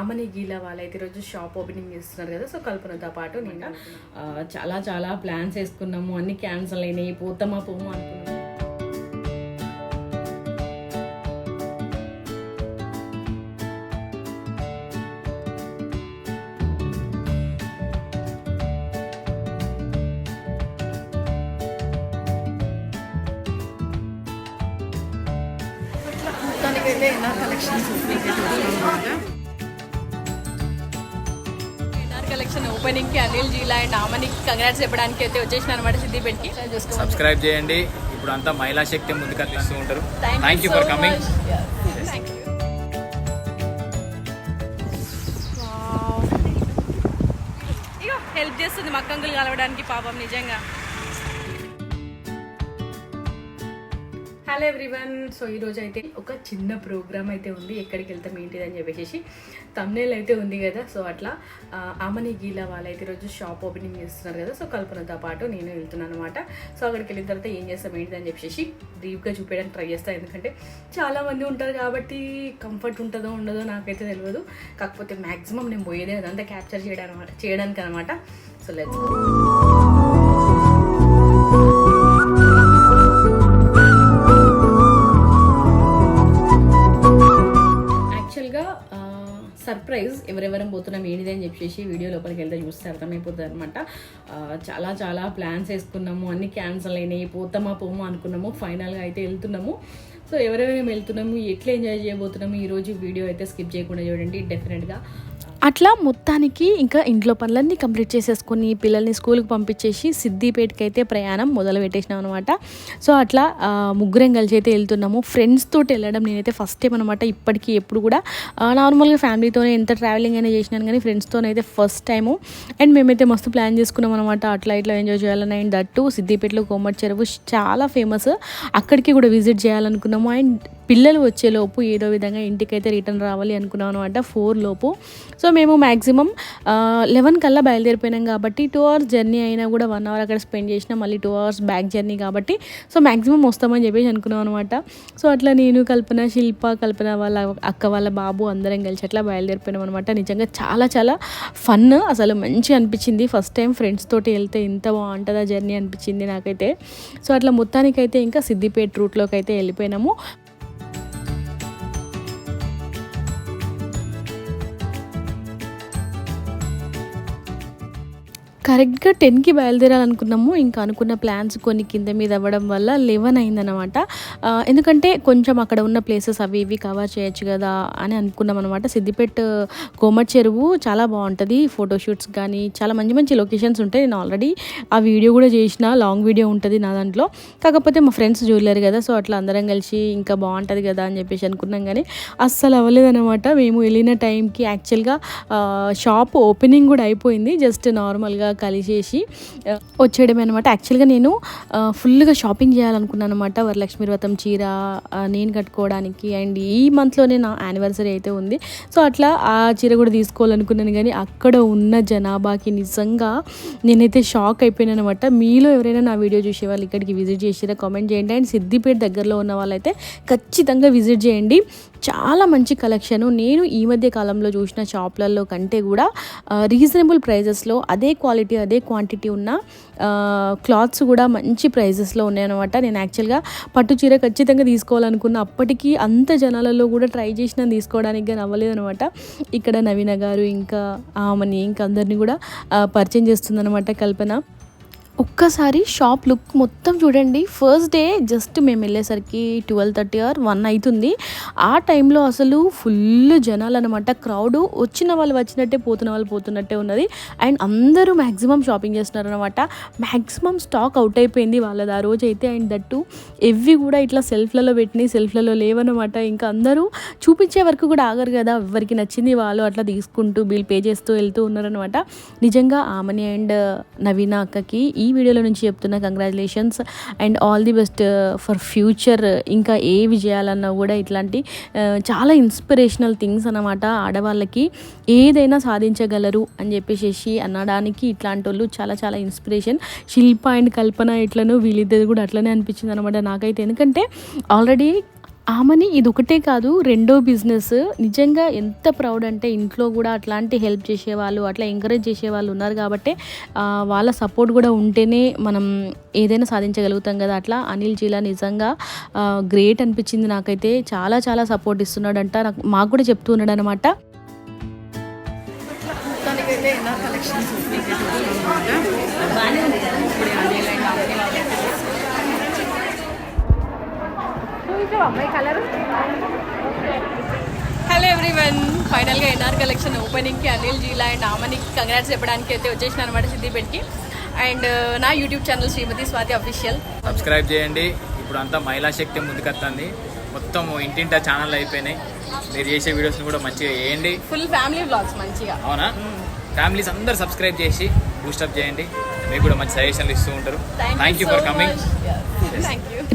ఆమని గీలా వాళ్ళైతే ఈరోజు shop opening చేస్తున్నారు కదా సో కల్పనతో పాటు నేను చాలా చాలా ప్లాన్స్ వేసుకున్నాము అన్ని క్యాన్సిల్ అయినాయి పోతామా పోమా అనుకున్నాము. కలెక్షన్ ఓపెనింగ్కి అనిల్ జీలా అండ్ ఆమనికి కంగ్రాట్స్ చెప్పడానికి అయితే వచ్చేసిన అనమాట సిద్దిపేటకి. సబ్స్క్రైబ్ చేయండి. ఇప్పుడు అంతా మహిళా శక్తి ముందుకు ఉంటారు. Thank you for coming help చేస్తుంది మక్కంగులు కలవడానికి పాపం నిజంగా. హలో ఎవ్రీవన్ సో ఈరోజు అయితే ఒక చిన్న ప్రోగ్రామ్ అయితే ఉంది. ఎక్కడికి వెళ్తాం ఏంటిది అని చెప్పేసి తమ్నేల్ అయితే ఉంది కదా. సో అట్లా ఆ, ఆమని గీలా వాళ్ళైతే ఈరోజు షాప్ ఓపెనింగ్ చేస్తున్నారు కదా. సో కల్పనతో పాటు నేను వెళ్తున్నాను అనమాట సో అక్కడికి వెళ్ళిన తర్వాత ఏం చేస్తాం ఏంటిది అని చెప్పేసి బ్రీఫ్గా చూపించడానికి ట్రై చేస్తాను ఎందుకంటే చాలామంది ఉంటారు కాబట్టి కంఫర్ట్ ఉంటుందో ఉండదో నాకైతే తెలియదు. కాకపోతే మ్యాక్సిమం నేను పోయేదే అదంతా క్యాప్చర్ చేయడానికి చేయడానికి అనమాట సో లెట్స్ సర్ప్రైజ్ ఎవరెవరం పోతున్నాం ఏంటిది అని చెప్పేసి వీడియో లోపలికి వెళ్తే చూస్తే అర్థమైపోతుంది అనమాట చాలా చాలా ప్లాన్స్ వేసుకున్నాము అన్ని క్యాన్సిల్ అయినాయి పోతామా పోమా అనుకున్నాము ఫైనల్గా అయితే వెళ్తున్నాము. సో ఎవరెవరం వెళ్తున్నాము ఎట్లా ఎంజాయ్ చేయబోతున్నాము ఈరోజు వీడియో అయితే స్కిప్ చేయకుండా చూడండి డెఫినెట్గా అట్లా మొత్తానికి ఇంకా ఇంట్లో పనులన్నీ కంప్లీట్ చేసేసుకొని పిల్లల్ని స్కూల్కి పంపించేసి సిద్దిపేటకి అయితే ప్రయాణం మొదలు పెట్టేసినాం అనమాట సో అట్లా ముగ్గురం కలిసి అయితే వెళ్తున్నాము. ఫ్రెండ్స్ తోటి వెళ్ళడం నేనైతే ఫస్ట్ టైం అనమాట ఇప్పటికీ ఎప్పుడు కూడా నార్మల్గా ఫ్యామిలీతోనే ఎంత ట్రావెలింగ్ అయినా చేసినాను కానీ ఫ్రెండ్స్తోనైతే ఫస్ట్ టైము అండ్ మేమైతే మస్తు ప్లాన్ చేసుకున్నాం అనమాట అట్లా ఇట్లా ఎంజాయ్ చేయాలని అండ్ దట్టు సిద్దిపేటలో కోమటి చెరువు చాలా ఫేమస్ అక్కడికి కూడా విజిట్ చేయాలనుకున్నాము. అండ్ పిల్లలు వచ్చేలోపు ఏదో విధంగా ఇంటికైతే రిటర్న్ రావాలి అనుకున్నాం అనమాట ఫోర్ లోపు. సో మేము మ్యాక్సిమం లెవెన్ కల్లా బయలుదేరిపోయినాం కాబట్టి టూ అవర్స్ జర్నీ అయినా కూడా వన్ అవర్ అక్కడ స్పెండ్ చేసినా మళ్ళీ టూ అవర్స్ బ్యాక్ జర్నీ కాబట్టి సో మ్యాక్సిమం వస్తామని చెప్పేసి అనుకున్నాం అనమాట సో అట్లా నేను కల్పన శిల్ప కల్పన వాళ్ళ అక్క వాళ్ళ బాబు అందరం కలిసి అట్లా బయలుదేరిపోయినాం అనమాట నిజంగా చాలా చాలా ఫన్ అసలు మంచి అనిపించింది. ఫస్ట్ టైం ఫ్రెండ్స్ తోటి వెళ్తే ఇంత బాగుంటుందా జర్నీ అనిపించింది నాకైతే. సో అట్లా మొత్తానికైతే ఇంకా సిద్దిపేట రూట్లోకి అయితే వెళ్ళిపోయినాము. కరెక్ట్గా టెన్కి బయలుదేరాలనుకున్నాము. ఇంకా అనుకున్న ప్లాన్స్ కొన్ని కింద మీద అవ్వడం వల్ల లెవెన్ అయిందనమాట ఎందుకంటే కొంచెం అక్కడ ఉన్న ప్లేసెస్ అవి ఇవి కవర్ చేయొచ్చు కదా అని అనుకున్నాం అనమాట సిద్దిపేట కోమట్ చెరువు చాలా బాగుంటుంది. ఫోటోషూట్స్ కానీ చాలా మంచి మంచి లొకేషన్స్ ఉంటాయి. నేను ఆల్రెడీ ఆ వీడియో కూడా చేసిన లాంగ్ వీడియో ఉంటుంది నా దాంట్లో. కాకపోతే మా ఫ్రెండ్స్ చూడలేరు కదా సో అట్లా అందరం కలిసి ఇంకా బాగుంటుంది కదా అని చెప్పేసి అనుకున్నాం కానీ అస్సలు అవ్వలేదనమాట మేము వెళ్ళిన టైంకి యాక్చువల్గా షాప్ ఓపెనింగ్ కూడా అయిపోయింది. జస్ట్ నార్మల్గా కలిసేసి వచ్చేయడమే అనమాట యాక్చువల్గా నేను ఫుల్గా షాపింగ్ చేయాలనుకున్నాను అనమాట వరలక్ష్మి వ్రతం చీర నేను కట్టుకోవడానికి అండ్ ఈ మంత్లోనే నా యానివర్సరీ అయితే ఉంది. సో అట్లా ఆ చీర కూడా తీసుకోవాలనుకున్నాను కానీ అక్కడ ఉన్న జనాభాకి నిజంగా నేనైతే షాక్ అయిపోయాను అనమాట మీలో ఎవరైనా నా వీడియో చూసే వాళ్ళు ఇక్కడికి విజిట్ చేసిరా కామెంట్ చేయండి. అండ్ సిద్దిపేట దగ్గరలో ఉన్న వాళ్ళైతే ఖచ్చితంగా విజిట్ చేయండి. చాలా మంచి కలెక్షన్ నేను ఈ మధ్య కాలంలో చూసిన షాప్లలో కంటే కూడా రీజనబుల్ ప్రైజెస్లో అదే క్వాలిటీ అదే క్వాంటిటీ ఉన్న క్లాత్స్ కూడా మంచి ప్రైజెస్లో ఉన్నాయన్నమాట. నేను యాక్చువల్గా పట్టు చీర ఖచ్చితంగా తీసుకోవాలనుకున్న అప్పటికీ అంత జనాలలో కూడా ట్రై చేసిన తీసుకోవడానికి కానీ అవ్వలేదు అనమాట ఇక్కడ నవీన గారు ఇంకా ఆమెని ఇంకా అందరినీ కూడా పరిచయం చేస్తుందన్నమాట కల్పన. ఒక్కసారి షాప్ లుక్ మొత్తం చూడండి. ఫస్ట్ డే జస్ట్ మేము వెళ్ళేసరికి ట్వెల్వ్ థర్టీ ఆర్ వన్ అవుతుంది ఆ టైంలో అసలు ఫుల్ జనాలు అనమాట క్రౌడ్ వచ్చిన వాళ్ళు వచ్చినట్టే పోతున్న వాళ్ళు పోతున్నట్టే ఉన్నది. అండ్ అందరూ మ్యాక్సిమం షాపింగ్ చేస్తున్నారు అనమాట మ్యాక్సిమం స్టాక్ అవుట్ అయిపోయింది వాళ్ళది. ఆ రోజు అయితే అండ్ దట్టు ఎవ్వి కూడా ఇట్లా సెల్ఫ్లలో పెట్టినాయి సెల్ఫ్లలో లేవనమాట ఇంకా అందరూ చూపించే వరకు కూడా ఆగరు కదా. ఎవరికి నచ్చింది వాళ్ళు అట్లా తీసుకుంటూ బిల్ పే చేస్తూ వెళ్తూ ఉన్నారనమాట నిజంగా ఆమని అండ్ నవీన అక్కకి ఈ వీడియోలో నుంచి చెప్తున్న congratulations and all the best for future ఇంకా ఏవి చేయాలన్నా కూడా ఇట్లాంటి uh, చాలా ఇన్స్పిరేషనల్ థింగ్స్ అన్నమాట ఆడవాళ్ళకి. ఏదైనా సాధించగలరు అని చెప్పేసి అనడానికి ఇట్లాంటి వాళ్ళు చాలా చాలా ఇన్స్పిరేషన్ శిల్ప అండ్ కల్పన ఇట్లను వీళ్ళిద్దరు కూడా అట్లనే అనిపించింది అనమాట నాకైతే. ఎందుకంటే ఆల్రెడీ ఆమెని ఇది ఒకటే కాదు రెండో బిజినెస్. నిజంగా ఎంత ప్రౌడ్ అంటే ఇంట్లో కూడా అట్లాంటి హెల్ప్ చేసేవాళ్ళు అట్లా ఎంకరేజ్ చేసేవాళ్ళు ఉన్నారు కాబట్టి వాళ్ళ సపోర్ట్ కూడా ఉంటేనే మనం ఏదైనా సాధించగలుగుతాం కదా అట్లా. అనిల్ జీలా నిజంగా గ్రేట్ అనిపించింది నాకైతే. చాలా చాలా సపోర్ట్ ఇస్తున్నాడంట. నాకు మాకు కూడా చెప్తూ ఉన్నాడు అనమాట కలెక్షన్స్ హలో ఎవ్రీవన్ ఫైనల్గా ఎన్ఆర్ కలెక్షన్ ఓపెనింగ్కి అనిల్ జీలా అండ్ ఆమనికి కంగ్రాట్స్ చెప్పడానికి అయితే వచ్చేసిన అనమాట సిద్దిపేటకి అండ్ నా YouTube channel Shrimati Swathi official subscribe చేయండి. ఇప్పుడు అంతా మహిళా శక్తి ముందుకొస్తుంది మొత్తం ఇంటింటా ఛానల్ అయిపోయినాయి. మీరు చేసే వీడియోస్ని కూడా మంచిగా చేయండి. ఫుల్ ఫ్యామిలీ బ్లాగ్స్ మంచిగా. అవునా? ఫ్యామిలీస్ అందరు సబ్స్క్రైబ్ చేసి బూస్టప్ చేయండి. మీకు కూడా మంచి సజెషన్లు ఇస్తూ ఉంటారు. థ్యాంక్ యూ ఫర్ కమింగ్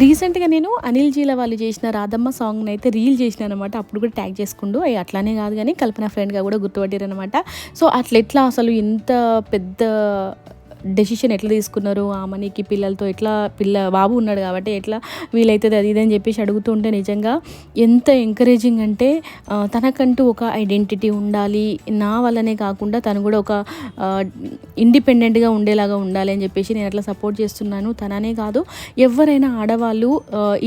రీసెంట్గా నేను అనిల్ జీల వాళ్ళు చేసిన రాధమ్మ సాంగ్ని అయితే రీల్ చేసిన అనమాట అప్పుడు కూడా ట్యాగ్ చేసుకుంటూ అయ్యి అట్లానే కాదు కానీ కల్పన ఫ్రెండ్గా కూడా గుర్తుపట్టారు అనమాట సో అట్లా ఎట్లా అసలు ఇంత పెద్ద డెసిషన్ ఎట్లా తీసుకున్నారు? ఆమెనికి పిల్లలతో ఎట్లా పిల్ల బాబు ఉన్నాడు కాబట్టి ఎట్లా వీలైతుంది అది ఇది అని చెప్పేసి అడుగుతుంటే నిజంగా ఎంత ఎంకరేజింగ్ అంటే తనకంటూ ఒక ఐడెంటిటీ ఉండాలి. నా వల్లనే కాకుండా తను కూడా ఒక ఇండిపెండెంట్గా ఉండేలాగా ఉండాలి అని చెప్పేసి నేను అట్లా సపోర్ట్ చేస్తున్నాను. తననే కాదు ఎవరైనా ఆడవాళ్ళు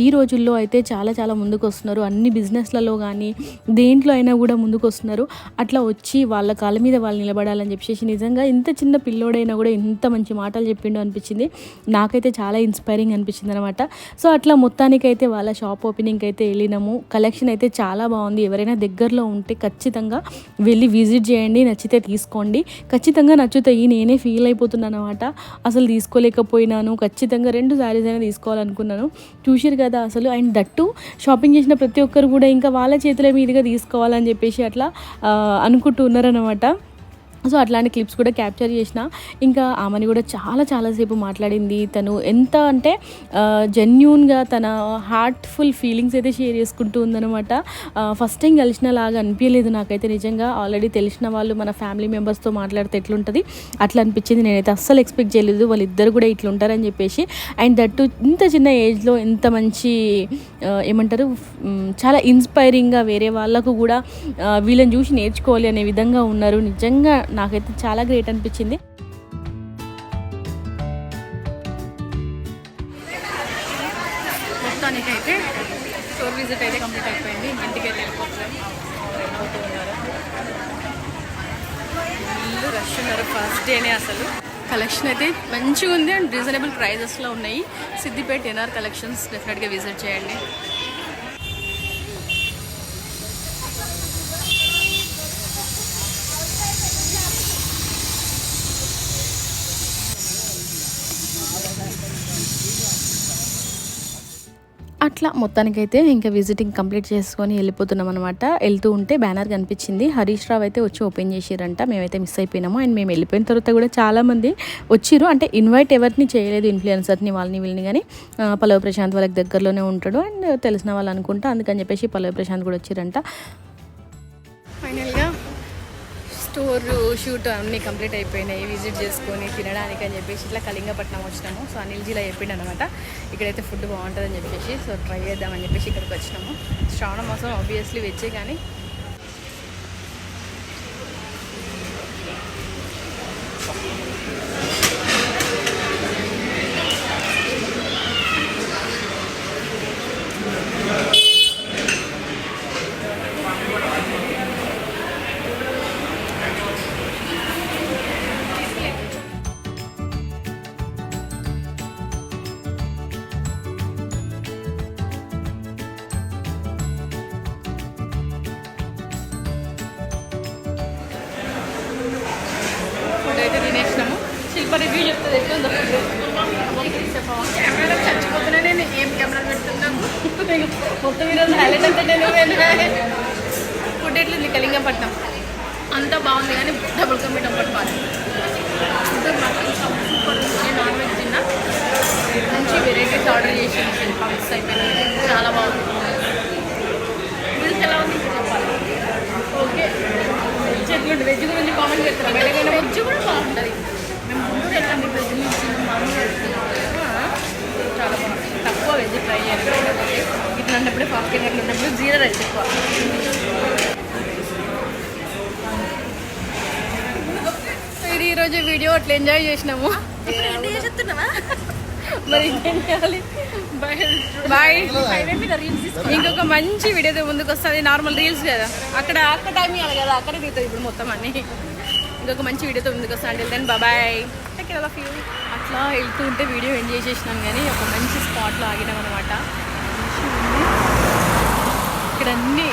ఈ రోజుల్లో అయితే చాలా చాలా ముందుకు వస్తున్నారు. అన్ని బిజినెస్లలో కానీ దేంట్లో అయినా కూడా ముందుకు వస్తున్నారు. అట్లా వచ్చి వాళ్ళ కాళ్ళ మీద వాళ్ళు నిలబడాలని చెప్పేసి నిజంగా ఇంత చిన్న పిల్లోడైనా కూడా ఇంత మంచి మాటలు చెప్పిండు అనిపించింది. నాకైతే చాలా ఇన్స్పైరింగ్ అనిపించింది అనమాట సో అట్లా మొత్తానికైతే వాళ్ళ షాప్ ఓపెనింగ్ అయితే వెళ్ళినాము. కలెక్షన్ అయితే చాలా బాగుంది. ఎవరైనా దగ్గరలో ఉంటే ఖచ్చితంగా వెళ్ళి విజిట్ చేయండి. నచ్చితే తీసుకోండి. ఖచ్చితంగా నచ్చుతాయి. నేనే ఫీల్ అయిపోతున్నాను అనమాట అసలు తీసుకోలేకపోయినాను. ఖచ్చితంగా రెండు శారీస్ అయినా తీసుకోవాలనుకున్నాను. చూసారు కదా అసలు. అండ్ దట్టు షాపింగ్ చేసిన ప్రతి ఒక్కరు కూడా ఇంకా వాళ్ళ చేతుల మీదుగా తీసుకోవాలని చెప్పేసి అట్లా అనుకుంటూ ఉన్నారనమాట సో అట్లాంటి క్లిప్స్ కూడా క్యాప్చర్ చేసిన. ఇంకా ఆమెని కూడా చాలా చాలాసేపు మాట్లాడింది. తను ఎంత అంటే జెన్యున్గా తన హార్ట్ఫుల్ ఫీలింగ్స్ అయితే షేర్ చేసుకుంటూ ఉందనమాట ఫస్ట్ టైం కలిసిన లాగా అనిపించలేదు నాకైతే నిజంగా. ఆల్రెడీ తెలిసిన వాళ్ళు మన ఫ్యామిలీ మెంబర్స్తో మాట్లాడితే ఎట్లుంటుంది? అట్లా అనిపించింది. నేనైతే అస్సలు ఎక్స్పెక్ట్ చేయలేదు. వాళ్ళిద్దరు కూడా ఇట్లా ఉంటారని చెప్పేసి. అండ్ దట్టు ఇంత చిన్న ఏజ్లో ఇంత మంచి ఏమంటారు చాలా ఇన్స్పైరింగ్గా వేరే వాళ్ళకు కూడా వీళ్ళని చూసి నేర్చుకోవాలి అనే విధంగా ఉన్నారు. నిజంగా నాకైతే చాలా గ్రేట్ అనిపించింది. మొత్తానికి అయితే స్టోర్ విజిట్ అయితే కంప్లీట్ అయిపోయింది. ఇంటికి అయితే రష్ ఉన్నారు. ఫస్ట్ డేనే అసలు. కలెక్షన్ అయితే మంచిగా ఉంది అండ్ రీజనబుల్ ప్రైజెస్లో ఉన్నాయి. సిద్దిపేట ఎన్ఆర్ కలెక్షన్స్ డెఫినెట్గా విజిట్ చేయండి. అట్లా మొత్తానికైతే ఇంకా విజిటింగ్ కంప్లీట్ చేసుకొని వెళ్ళిపోతున్నాం అనమాట వెళ్తూ ఉంటే బ్యానర్ కనిపించింది. హరీష్ రావు అయితే వచ్చి ఓపెన్ చేసిరంట. మేమైతే మిస్ అయిపోయినాము. అండ్ మేము వెళ్ళిపోయిన తర్వాత కూడా చాలామంది వచ్చిరు. అంటే ఇన్వైట్ ఎవరిని చేయలేదు ఇన్ఫ్లుయెన్సర్ని వాళ్ళని వీళ్ళని కానీ పల్లవి ప్రశాంత్ వాళ్ళకి దగ్గరలోనే ఉంటాడు. అండ్ తెలిసిన వాళ్ళు అనుకుంటా. అందుకని చెప్పేసి పల్లవి ప్రశాంత్ కూడా వచ్చిరంట. ఫైనల్గా స్టోర్ షూట్ అన్నీ కంప్లీట్ అయిపోయినాయి. విజిట్ చేసుకొని తినడానికి అని చెప్పేసి ఇట్లా కళింగపట్నం వచ్చినాము. సో అనిల్ జిలా చెప్పిండు అనమాట ఇక్కడైతే ఫుడ్ బాగుంటుందని చెప్పేసి. సో ట్రై చేద్దామని చెప్పేసి ఇక్కడికి వచ్చినాము. శ్రావణ మాసం ఆబ్వియస్లీ వచ్చే కానీ చెప్తుంది ఎట్లుందో ఫుడ్ కెమెరా చచ్చిపోతున్నా నేను. ఏం కెమెరా పెడుతున్నాము మొత్తం ఈరోజు హైలైట్ అంటే నేను ఫుడ్ ఎట్లుంది? కలింగపట్నం అంతా బాగుంది కానీ డబుల్ కమ్మీటం డబ్బులు ఫుడ్ మాత్రం సూపర్ ఉంది. నాన్ వెజ్ తిన్నా. మంచి వెరైటీస్ ఆర్డర్ చేసి శిల్ప మిస్ అయిపోయింది చాలా బాగుంది. వీళ్ళకి ఎలా ఉంది? చెప్పాలి. ఓకే. వెజ్ ఎట్లుంది వెజ్ గురించి కామెంట్ చేస్తారా వెజ్ కూడా బాగుంటుంది. మేము ముందు వెజ్ నుంచి చాలా బాగుంది తక్కువ వెజ్ ట్రై చేయాలి ఇట్లా అన్నప్పుడే పాప్కార్న్ అట్లా ఉన్నప్పుడు జీరా రైస్ ఎక్కువ ఇది ఈరోజు వీడియో అట్లా ఎంజాయ్ చేసినాము మరి ఇంకేం చేయాలి బాయ్ ఇంకొక మంచి వీడియోతో ముందుకు వస్తుంది నార్మల్ రీల్స్ కదా అక్కడ అక్కడ టైం ఇవ్వాలి కదా అక్కడే దిగుతుంది ఇప్పుడు మొత్తం అన్ని ఇంకొక మంచి వీడియోతో ముందుకు వస్తాను దెన్ బాయ్ అట్లా వెళ్తూ ఉంటే వీడియో ఎంజాయ్ చేసినాం కానీ ఒక మంచి స్పాట్లో ఆగినాం అనమాట ఇక్కడ అన్ని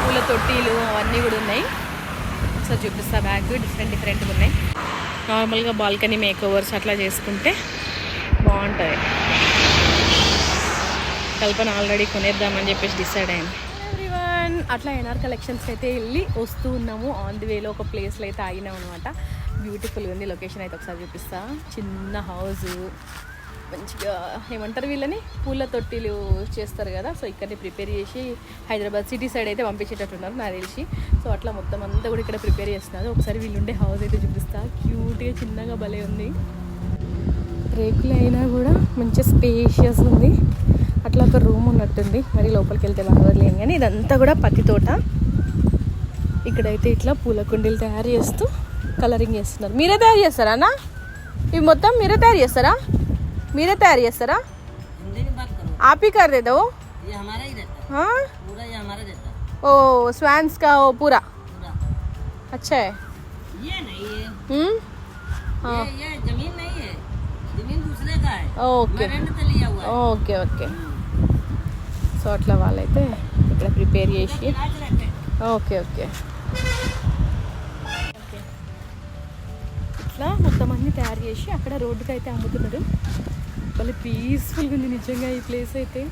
పూల తొట్టీలు అవన్నీ కూడా ఉన్నాయి. ఒకసారి చూపిస్తా బ్యాగ్ డిఫరెంట్ డిఫరెంట్గా ఉన్నాయి. నార్మల్గా బాల్కనీ మేక్ ఓవర్స్ అట్లా చేసుకుంటే బాగుంటుంది. కల్పన ఆల్రెడీ కొనేద్దామని చెప్పేసి డిసైడ్ అయింది. ఎవ్రీవన్ అట్లా ఎన్ఆర్ కలెక్షన్స్ అయితే వెళ్ళి వస్తూ ఉన్నాము. ఆన్ ది వేలో ఒక ప్లేస్లో అయితే ఆగినాం అనమాట బ్యూటిఫుల్గా ఉంది. లొకేషన్ అయితే ఒకసారి చూపిస్తా. చిన్న హౌస్ మంచిగా ఏమంటారు వీళ్ళని? పూల తొట్టిలు చేస్తారు కదా. సో ఇక్కడనే ప్రిపేర్ చేసి హైదరాబాద్ సిటీ సైడ్ అయితే పంపించేటట్టున్నారు నాకు తెలిసి సో అట్లా మొత్తం అంతా కూడా ఇక్కడ ప్రిపేర్ చేస్తున్నారు. ఒకసారి వీళ్ళుండే హౌస్ అయితే చూపిస్తా. క్యూట్గా చిన్నగా భలే ఉంది. రేకులు అయినా కూడా మంచి స్పేషియస్ ఉంది. అట్లా ఒక రూమ్ ఉన్నట్టుంది. మరి లోపలికి వెళ్తే బాగోలేం కానీ ఇదంతా కూడా పత్తి తోట. ఇక్కడైతే ఇట్లా పూల కుండీలు తయారు చేస్తూ కలరింగ్ చేస్తున్నారు మీరే తయారు చేస్తారా అన్న ఇవి మొత్తం మీరే తయారు చేస్తారా మీరే తయారు చేస్తారా हिंदी में बात करो आप ही कर देते हो ये हमारा ही रहता है हाँ पूरा ये हमारा रहता है ओ स्वैंस का वो पूरा पूरा अच्छा है ये नहीं है हम्म हाँ ये ये जमीन नहीं है जमीन दूसरे का है ఓకే मैं रेंट पे लिया हुआ है ఓకే ఓకే సో అట్లా వాళ్ళైతే ఇక్కడ ప్రిపేర్ చేసి आज रहते हैं ఓకే ఓకే అట్లా మొత్తం అన్ని తయారు చేసి అక్కడ రోడ్డుకి అయితే అమ్ముతున్నారు వాళ్ళు పీస్ఫుల్గా ఉంది నిజంగా ఈ ప్లేస్ అయితే.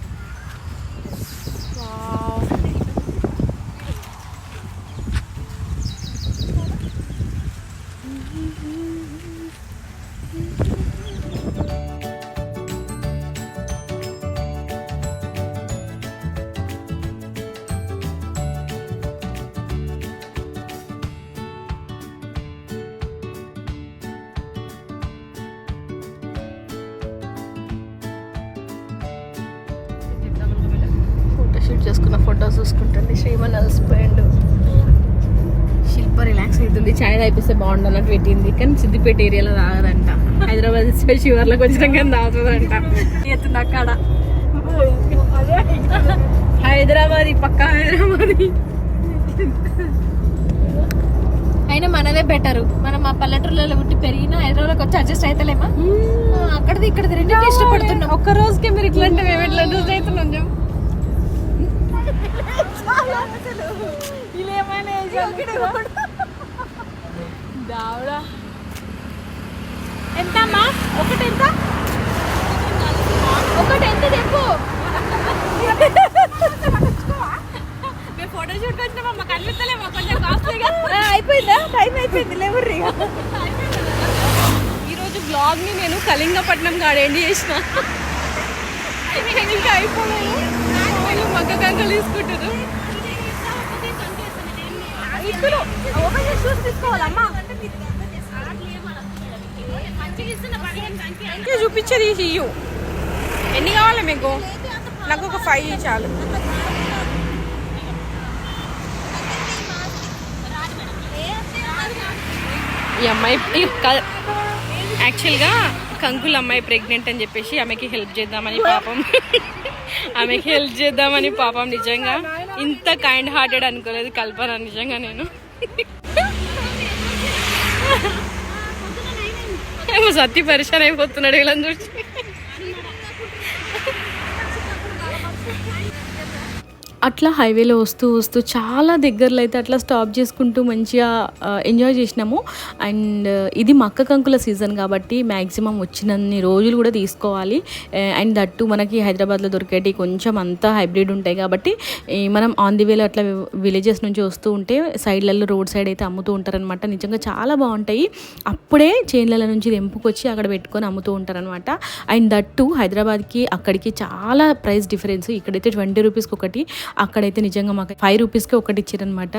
అవుతుంది చాయ్ తాగిపిస్తే బాగుండు అన్నట్టు పెట్టింది. కానీ సిద్దిపేట ఏరియాలో తాగదంట. హైదరాబాద్ శివర్లకు వచ్చినాక తాగుతుందంట ఎత్తుంది అక్కడ హైదరాబాద్ పక్క హైదరాబాద్. అయినా మనదే బెటర్ మనం ఆ పల్లెటూర్లలో పుట్టి పెరిగిన హైదరాబాద్కి వచ్చి అడ్జస్ట్ అవుతలేమా అక్కడిది ఇక్కడిది రెండింటి ఇష్టపడుతున్నాం. ఒక్క రోజుకే మీరు ఇట్లాంటి మేము ఎట్లా యూజ్ అవుతున్నాం చెప్పు. దావుడా. ఎంత అమ్మా ఒకటి ఎంత ఒకటి ఎంత చెప్పు. మేము ఫోటో షూట్ వచ్చినా మా కళ్ళు ఇస్తలేమా కొంచెం కాస్ట్లీగా అయిపోయిందా? టైం అయిపోయింది లేవర్రీ. ఈరోజు బ్లాగ్ని నేను కళింగపట్నం కాడ ఎండి చేసిన. ఇంకా అయిపోలేదు. వాళ్ళు మగ్గ కంకలు తీసుకుంటారు ఇప్పుడు ఓపెన్ చేసి చూసి తీసుకోవాలమ్మా. ఇంకా చూపించేది ఇయ్యు. ఎన్ని కావాలి మీకు? నాకు ఒక ఫైవ్ చాలు. ఈ అమ్మాయి యాక్చువల్గా కంకుల అమ్మాయి ప్రెగ్నెంట్ అని చెప్పేసి ఆమెకి హెల్ప్ చేద్దామని పాపం. ఆమెకి హెల్ప్ చేద్దామని పాపం నిజంగా. ఇంత కైండ్ హార్టెడ్ అనుకోలేదు కల్పన నిజంగా నేను. ఏమో సత్తి పరిశాన్ అయిపోతున్నాడు వీళ్ళని చూసి. అట్లా హైవేలో వస్తూ వస్తూ చాలా దగ్గరలో అయితే అట్లా స్టాప్ చేసుకుంటూ మంచిగా ఎంజాయ్ చేసినాము. అండ్ ఇది మక్క కంకుల సీజన్ కాబట్టి మ్యాక్సిమం వచ్చినన్ని రోజులు కూడా తీసుకోవాలి. అండ్ దట్టు మనకి హైదరాబాద్లో దొరికేటి కొంచెం అంతా హైబ్రిడ్ ఉంటాయి కాబట్టి మనం ఆన్ ది వేలో అట్లా విలేజెస్ నుంచి వస్తూ ఉంటే సైడ్లలో రోడ్ సైడ్ అయితే అమ్ముతూ ఉంటారనమాట నిజంగా చాలా బాగుంటాయి. అప్పుడే చేన్ల నుంచి తెంపుకొచ్చి అక్కడ పెట్టుకొని అమ్ముతూ ఉంటారనమాట అండ్ దట్టు హైదరాబాద్కి అక్కడికి చాలా ప్రైస్ డిఫరెన్స్ ఇక్కడైతే ట్వంటీ రూపీస్కి ఒకటి అక్కడైతే నిజంగా మాకు ఫైవ్ రూపీస్కి ఒకటి ఇచ్చారనమాట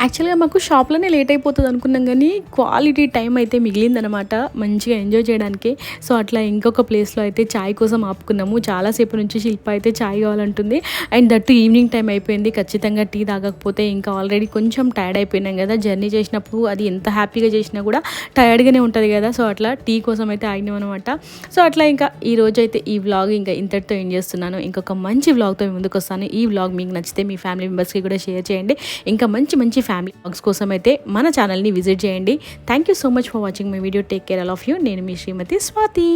యాక్చువల్గా మాకు షాప్లోనే లేట్ అయిపోతుంది అనుకున్నాం కానీ క్వాలిటీ టైం అయితే మిగిలిందనమాట మంచిగా ఎంజాయ్ చేయడానికి. సో అట్లా ఇంకొక ప్లేస్లో అయితే చాయ్ కోసం ఆపుకున్నాము. చాలాసేపు నుంచి శిల్ప అయితే చాయ్ కావాలంటుంది. అండ్ దట్టు ఈవినింగ్ టైం అయిపోయింది. ఖచ్చితంగా టీ తాగకపోతే ఇంకా ఆల్రెడీ కొంచెం టైర్డ్ అయిపోయినాం కదా. జర్నీ చేసినప్పుడు అది ఎంత హ్యాపీగా చేసినా కూడా టైర్డ్గానే ఉంటుంది కదా. సో అట్లా టీ కోసం అయితే ఆగినాం అనమాట సో అట్లా ఇంకా ఈ రోజు అయితే ఈ వ్లాగ్ ఇంకా ఇంతటితో ఎండ్ చేస్తున్నాను. ఇంకొక మంచి వ్లాగ్తో ముందుకు వస్తాను. ఈ వ్లాగ్ మీకు నచ్చితే మీ ఫ్యామిలీ మెంబర్స్కి కూడా షేర్ చేయండి. ఇంకా మంచి మంచి ఫ్యామిలీ బ్లాగ్స్ కోసం అయితే మన ఛానల్ని విజిట్ చేయండి. Thank you so much for watching my video take care all of you నేను మీ శ్రీమతి స్వాతి.